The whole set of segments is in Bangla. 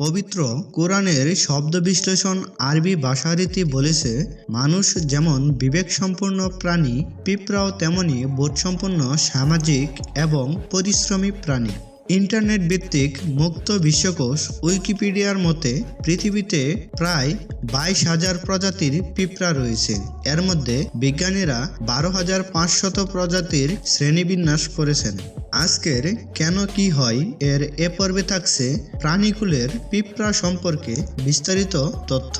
পবিত্র কোরআনের শব্দ বিশ্লেষণ আরবি ভাষারীতি বলেছে, মানুষ যেমন বিবেকসম্পন্ন প্রাণী, পিঁপড়াও তেমনি বোধসম্পন্ন সামাজিক এবং পরিশ্রমী প্রাণী। ইন্টারনেট ভিত্তিক মুক্ত বিশ্বকোষ উইকিপিডিয়ার মতে, পৃথিবীতে প্রায় বাইশ হাজার প্রজাতির পিঁপড়া রয়েছে। এর মধ্যে বিজ্ঞানীরা বারো হাজার পাঁচশত প্রজাতির শ্রেণীবিন্যাস করেছেন। আজকের কেন কি হয় এর এ পর্বে থাকছে প্রাণীকুলের পিঁপড়া সম্পর্কে বিস্তারিত তথ্য।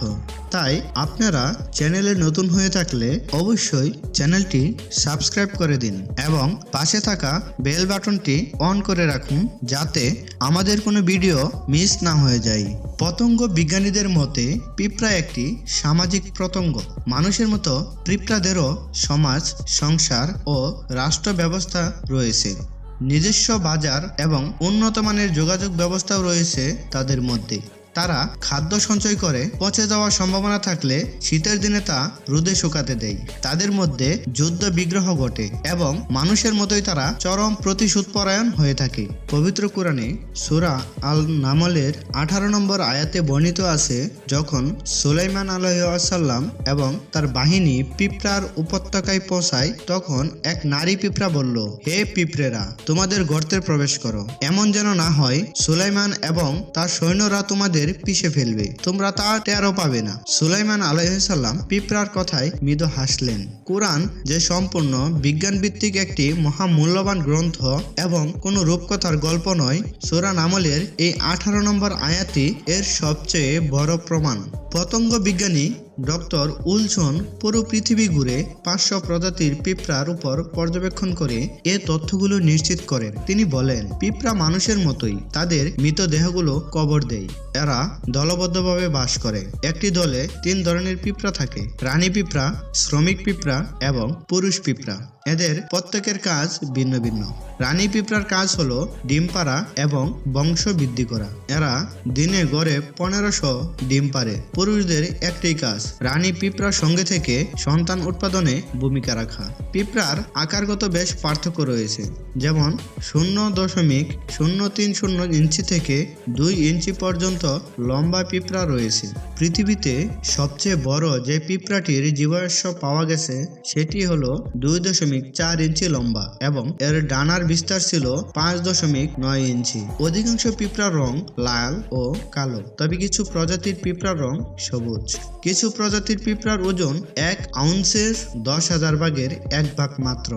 তাই আপনারা চ্যানেলে নতুন হয়ে থাকলে অবশ্যই চ্যানেলটি সাবস্ক্রাইব করে দিন এবং পাশে থাকা বেল বাটনটি অন করে রাখুন যাতে আমাদের কোনো ভিডিও মিস না হয়ে যায়। পতঙ্গ বিজ্ঞানীদের মতে, পিঁপড়া একটি সামাজিক প্রতঙ্গ। মানুষের মতো পিঁপড়াদেরও সমাজ, সংসার ও রাষ্ট্র ব্যবস্থা রয়েছে। নিজস্ব বাজার এবং উন্নত মানের যোগাযোগ ব্যবস্থাও রয়েছে তাদের মধ্যে। তারা খাদ্য সঞ্চয় করে পচে যাওয়ার সম্ভাবনা থাকলে শীতের দিনে তা রোদে শুকাতে দেয়। তাদের মধ্যে যুদ্ধ বিগ্রহ ঘটে এবং মানুষের মতোই তারা চরম প্রতিশোধপরায়ণ হয়ে থাকে। পবিত্র কোরআনে সুরা আল নামলের আঠারো নম্বর আয়াতে বর্ণিত আছে, যখন সুলাইমান আলহাসাল্লাম এবং তার বাহিনী পিঁপড়ার উপত্যকায় পৌঁছায়, তখন এক নারী পিঁপড়া বলল, হে পিঁপড়েরা, তোমাদের গর্তে প্রবেশ করো। এমন যেন না হয় সুলাইমান এবং তার সৈন্যরা তোমাদের পিষে ফেলবে। তোমরা তা টেরও পাবে না। সুলাইমান আলাইসাল্লাম পিঁপড়ার কথায় মৃদু হাসলেন। কোরআন যে সম্পূর্ণ বিজ্ঞান ভিত্তিক একটি মহামূল্যবান গ্রন্থ এবং কোন রূপকথার গল্প নয় সুরান আমলের এই আঠারো নম্বর আয়াতি এর সবচেয়ে বড় প্রমাণ। পতঙ্গ বিজ্ঞানী ডক্টর উলসন পুরো পৃথিবী ঘুরে পাঁচশো প্রজাতির পিঁপড়ার উপর পর্যবেক্ষণ করে এ তথ্যগুলো নিশ্চিত করেন। তিনি বলেন, পিঁপড়া মানুষের মতোই, তাদের মৃতদেহগুলো কবর দেয়। এরা দলবদ্ধভাবে বাস করে। একটি দলে তিন ধরনের পিঁপড়া থাকে, রানী পিঁপড়া, শ্রমিক পিঁপড়া এবং পুরুষ পিঁপড়া। এদের প্রত্যেকের কাজ ভিন্ন ভিন্ন। রানী পিঁপড়ার কাজ হলো ডিম পাড়া এবং বংশ বৃদ্ধি করা। এরা দিনে গড়ে পনেরোশো ডিম পারে পুরুষদের একটি কাজ, রানী পিঁপড়ার সঙ্গে থেকে সন্তান উৎপাদনে ভূমিকা রাখা। পিঁপড়ার আকারগত বেশ পার্থক্য রয়েছে। যেমন, শূন্য দশমিক শূন্য তিন শূন্য ইঞ্চি থেকে দুই ইঞ্চি পর্যন্ত লম্বা পিঁপড়া রয়েছে। পৃথিবীতে সবচেয়ে বড় যে পিঁপড়াটির জীবাশ্ম পাওয়া গেছে, সেটি হলো দুই দশমিক চার ইঞ্চি লম্বা এবং এর ডানার বিস্তার ছিল পাঁচ দশমিক নয় ইঞ্চি। অধিকাংশ পিঁপড়ার রং লাল ও কালো, তবে কিছু প্রজাতির পিঁপড়ার রং সবুজ। কিছু প্রজাতির পিঁপড়ার ওজন এক আউন্সের দশ হাজার ভাগের এক ভাগ মাত্র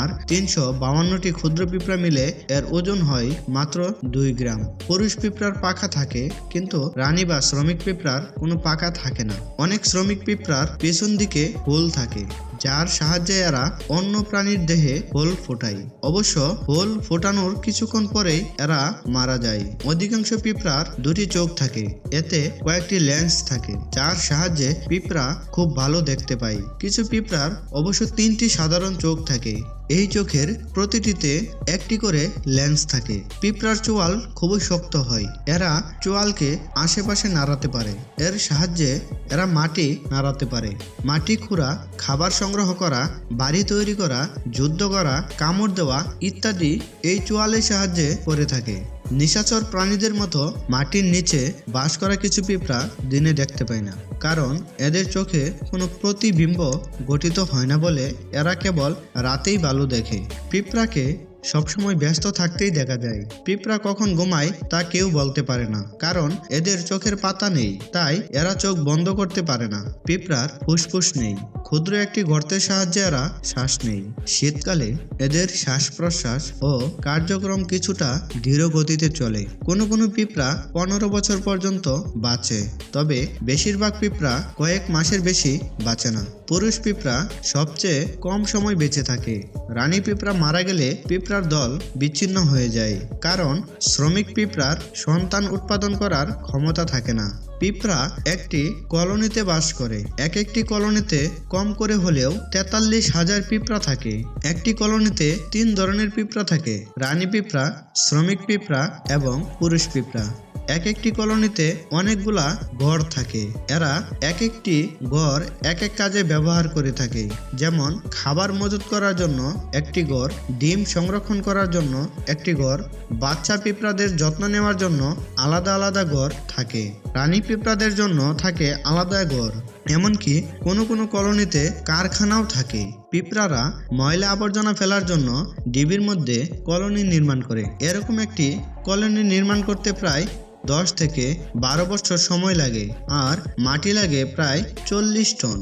আর তিনশো বাউান্নটি ক্ষুদ্র পিঁপড়া মিলে এর ওজন হয় মাত্র দুই গ্রাম। পুরুষ পিঁপড়ার পাখা থাকে, কিন্তু রানী বা শ্রমিক পিঁপড়ার কোনো পাখা থাকে না। অনেক শ্রমিক পিঁপড়ার পেছন দিকে হোল থাকে। যার সাহায্যে এরা অন্য প্রাণীর দেহে হোল ফোটায়। অবশ্য হোল ফোটানোর কিছুক্ষণ পরেই এরা মারা যায়। অধিকাংশ পিঁপড়ার দুটি চোখ থাকে, এতে কয়েকটি লেন্স থাকে, যার সাহায্যে পিঁপড়া খুব ভালো দেখতে পায়। কিছু পিঁপড়ার অবশ্য তিনটি সাধারণ চোখ থাকে এই চোখের প্রতিটিতে একটি করে লেন্স থাকে। পিঁপড়ার চোয়াল খুবই শক্ত হয়। এরা চোয়ালকে আশেপাশে নাড়াতে পারে। এর সাহায্যে এরা মাটি নাড়াতে পারে। মাটি খুঁড়া, খাবার সংগ্রহ করা, বাড়ি তৈরি করা, যুদ্ধ করা, কামড় দেওয়া ইত্যাদি এই চোয়ালের সাহায্যে করে থাকে। নিশাচর প্রাণীদের মতো মাটির নিচে বাস করা কিছু পিঁপড়া দিনে দেখতে পায় না। কারণ এদের চোখে কোনো প্রতিবিম্ব গঠিত হয় না বলে এরা কেবল রাতেই বালু দেখে। পিঁপড়াকে সবসময় ব্যস্ত থাকতেই দেখা যায়। পিঁপড়া কখন ঘুমায় তা কেউ বলতে পারে না, কারণ এদের চোখের পাতা নেই, তাই এরা চোখ বন্ধ করতে পারে না। পিঁপড়ার ফুসফুস নেই, ক্ষুদ্র একটি গর্তের সাহায্যে এরা শ্বাস নেই। শীতকালে এদের শ্বাস প্রশ্বাস ও কার্যক্রম কিছুটা ধীর গতিতে চলে। কোনো কোনো পিঁপড়া পনেরো বছর পর্যন্ত বাঁচে, তবে বেশিরভাগ পিঁপড়া কয়েক মাসের বেশি বাঁচে না। পুরুষ পিঁপড়া সবচেয়ে কম সময় বেঁচে থাকে। রানী পিঁপড়া মারা গেলে পিঁপড়ার দল বিচ্ছিন্ন হয়ে যায়, কারণ শ্রমিক পিঁপড়ার সন্তান উৎপাদন করার ক্ষমতা থাকে না। পিঁপড়া একটি কলোনিতে বাস করে। এক একটি কলোনিতে কম করে হলেও তেতাল্লিশ হাজার পিঁপড়া থাকে। একটি কলোনিতে তিন ধরনের পিঁপড়া থাকে। রানী পিঁপড়া, শ্রমিক পিঁপড়া এবং পুরুষ পিঁপড়া। এক একটি কলোনিতে অনেকগুলা ঘর থাকে। এরা এক একটি ঘর এক এক কাজে ব্যবহার করে থাকে। যেমন, খাবার মজুত করার জন্য একটি ঘর, ডিম সংরক্ষণ করার জন্য একটি ঘর, বাচ্চা পিঁপড়াদের যত্ন নেওয়ার জন্য আলাদা আলাদা ঘর থাকে। রানী পিঁপড়াদের জন্য থাকে আলাদা ঘর। এমনকি কোনো কোনো কলোনিতে কারখানাও থাকে। পিঁপড়ারা ময়লা আবর্জনা ফেলার জন্য ডিবির মধ্যে কলোনি নির্মাণ করে। এরকম একটি কলোনি নির্মাণ করতে প্রায় দশ থেকে বারো বছর সময় লাগে আর মাটি লাগে প্রায় চল্লিশ টন।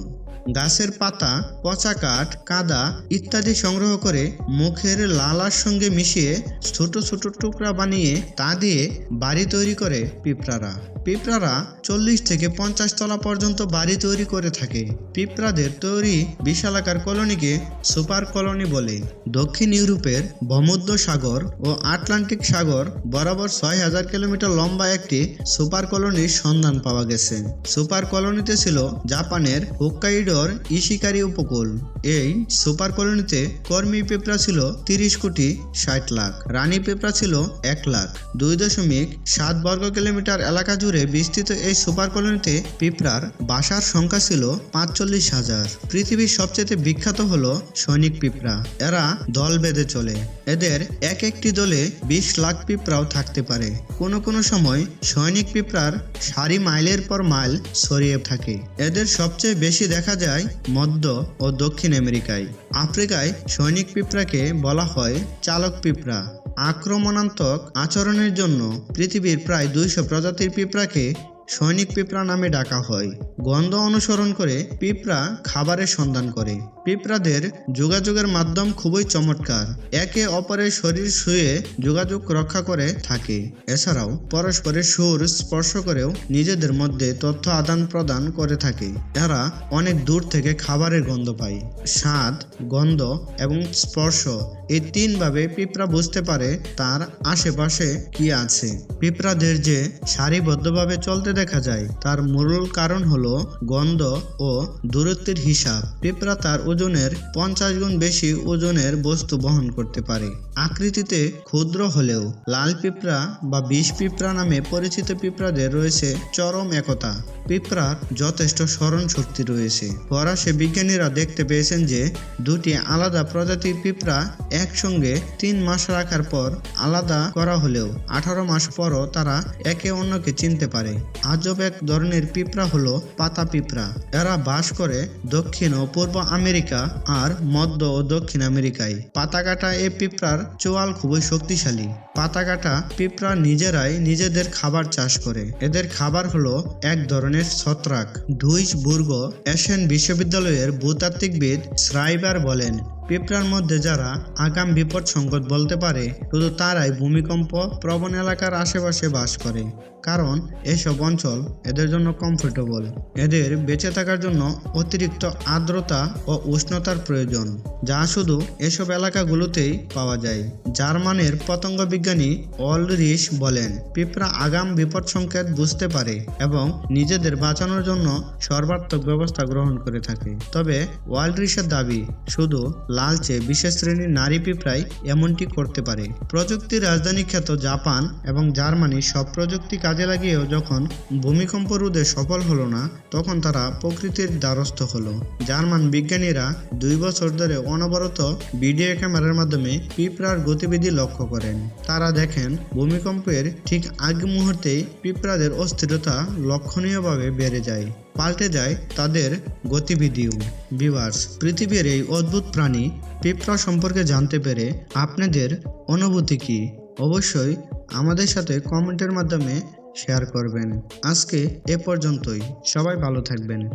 গাছের পাতা, পচা কাঠ, কাদা ইত্যাদি সংগ্রহ করে মুখের লালার সঙ্গে মিশিয়ে ছোট ছোট টুকরা বানিয়ে তা দিয়ে বাড়ি তৈরি করে পিঁপড়ারা। পিঁপড়ারা চল্লিশ থেকে পঞ্চাশ তলা পর্যন্ত বাড়ি তৈরি করে থাকে। পিঁপড়াদের তৈরি বিশালাকার কলোনিকে সুপার কলোনি বলে। দক্ষিণ ইউরোপের ভূমধ্য সাগর ও আটলান্টিক সাগর বরাবর ছয় হাজার কিলোমিটার লম্বা একটি সুপার কলোনির সন্ধান পাওয়া গেছে। সুপার কলোনিতে ছিল জাপানের হোক্কাইডোর ইশিকারি উপকূল। এই সুপার কলোনিতে কর্মী পেঁপড়া ছিল তিরিশ কোটি ষাট লাখ। রানী পেঁপড়া ছিল এক লাখ। দুই দশমিক সাত বর্গ কিলোমিটার এলাকা জুড়ে বিস্তৃত এই সুপার কলোনিতে পিঁপড়ার বাসার সংখ্যা ছিল পাঁচচল্লিশ হাজার। পৃথিবীর সবচেয়ে বিখ্যাত হলো সৈনিক পিঁপড়া। এরা দল বেঁধে চলে। এদের এক একটি দলে বিশ লাখ পিঁপড়াও থাকতে পারে। কোনো কোনো সময় সৈনিক পিঁপড়ার সারি মাইলের পর মাইল ছড়িয়ে থাকে। এদের সবচেয়ে বেশি দেখা যায় মধ্য ও দক্ষিণ আমেরিকায়। আফ্রিকায় সৈনিক পিঁপড়াকে বলা হয় চালক পিঁপড়া। আক্রমণাত্মক আচরণের জন্য পৃথিবীর প্রায় দুইশো প্রজাতির পিঁপড়াকে সৈনিক পিঁপড়া নামে ডাকা হয়। গন্ধ অনুসরণ করে পিঁপড়া খাবারের সন্ধান করে। পিঁপড়াদের যোগাযোগের মাধ্যম খুবই চমৎকার। একে অপরের শরীর শুয়ে যোগাযোগ রক্ষা করে থাকে। এছাড়াও পরস্পরের সুর স্পর্শ করেও নিজেদের মধ্যে তথ্য আদান প্রদান করে থাকে। এরা অনেক দূর থেকে খাবারের গন্ধ পায়। স্বাদ, গন্ধ এবং স্পর্শ এই তিনভাবে পিঁপড়া বুঝতে পারে তার আশেপাশে কি আছে। পিঁপড়াদের যে সারিবদ্ধভাবে চলতে দেখা যায় তার মূল কারণ হলো গন্ধ ও দূরত্বের হিসাব। পিঁপড়া তার ওজনের পঞ্চাশ গুণ বেশি ওজনের বস্তু বহন করতে পারে। আকৃতিতে ক্ষুদ্র হলেও লাল পিঁপড়া বা বিষ পিঁপড়া নামে পরিচিত পিঁপড়াদের রয়েছে চরম একতা। পিঁপড়ার যথেষ্ট স্মরণ শক্তি রয়েছে। ফরাসি বিজ্ঞানীরা দেখতে পেয়েছেন যে দুটি আলাদা প্রজাতির পিঁপড়া একসঙ্গে তিন মাস রাখার পর আলাদা করা হলেও আঠারো মাস পরও তারা একে অন্যকে চিনতে পারে। আজব এক ধরনের পিঁপড়া হলো পাতা পিঁপড়া এরা বাস করে দক্ষিণ ও পূর্ব আমেরিকা আর মধ্য ও দক্ষিণ আমেরিকায়। পাতাকাটা এ পিঁপড়ার চোয়াল খুবই শক্তিশালী। পাতাকাটা পিঁপড়া নিজেরাই নিজেদের খাবার চাষ করে। এদের খাবার হলো এক ধরনের ছত্রাক। ডুইস বুর্গ এশিয়ান বিশ্ববিদ্যালয়ের ভূতাত্ত্বিকবিদ স্রাইবার বলেন পিঁপড়ার মধ্যে যারা আগাম বিপদ সংকট বলতে পারে, শুধু তারাই ভূমিকম্প, প্রবণ এলাকার আশেপাশে বাস করে। কারণ এসব অঞ্চল এদের জন্য কমফোর্টেবল এদের বেঁচে থাকার জন্য অতিরিক্ত আর্দ্রতা ও উষ্ণতার প্রয়োজন, যা শুধু এসব এলাকাগুলোতেই পাওয়া যায়। জার্মানের পতঙ্গ বিজ্ঞানী অলরিস বলেন, পিঁপড়া আগাম বিপদ সংকেত বুঝতে পারে এবং নিজেদের বাঁচানোর জন্য সর্বাত্মক ব্যবস্থা গ্রহণ করে থাকে। তবে ওয়ালরিসের দাবি, শুধু লালচে বিশেষ শ্রেণির নারী পিঁপড়াই এমনটি করতে পারে। প্রযুক্তির রাজধানী খ্যাত জাপান এবং জার্মানি সব প্রযুক্তি কাজে লাগিয়েও যখন ভূমিকম্প রোধে সফল হলো না, তখন তারা প্রকৃতির দ্বারস্থ হলো। জার্মান বিজ্ঞানীরা দুই বছর ধরে অনবরত ভিডিও ক্যামেরার মাধ্যমে পিঁপড়ার গতিবিধি লক্ষ্য করেন। তারা দেখেন, ভূমিকম্পের ঠিক আগ মুহূর্তেই পিঁপড়াদের অস্থিরতা লক্ষণীয়ভাবে বেড়ে যায়। পাল্টে যায় তাদের গতিবিধিও। বিভার্স পৃথিবীর এই অদ্ভুত প্রাণী পিঁপড়া সম্পর্কে জানতে পেরে আপনাদের অনুভূতি কি? অবশ্যই আমাদের সাথে কমেন্টের মাধ্যমে শেয়ার করবেন। আজকে এ পর্যন্তই। সবাই ভালো থাকবেন।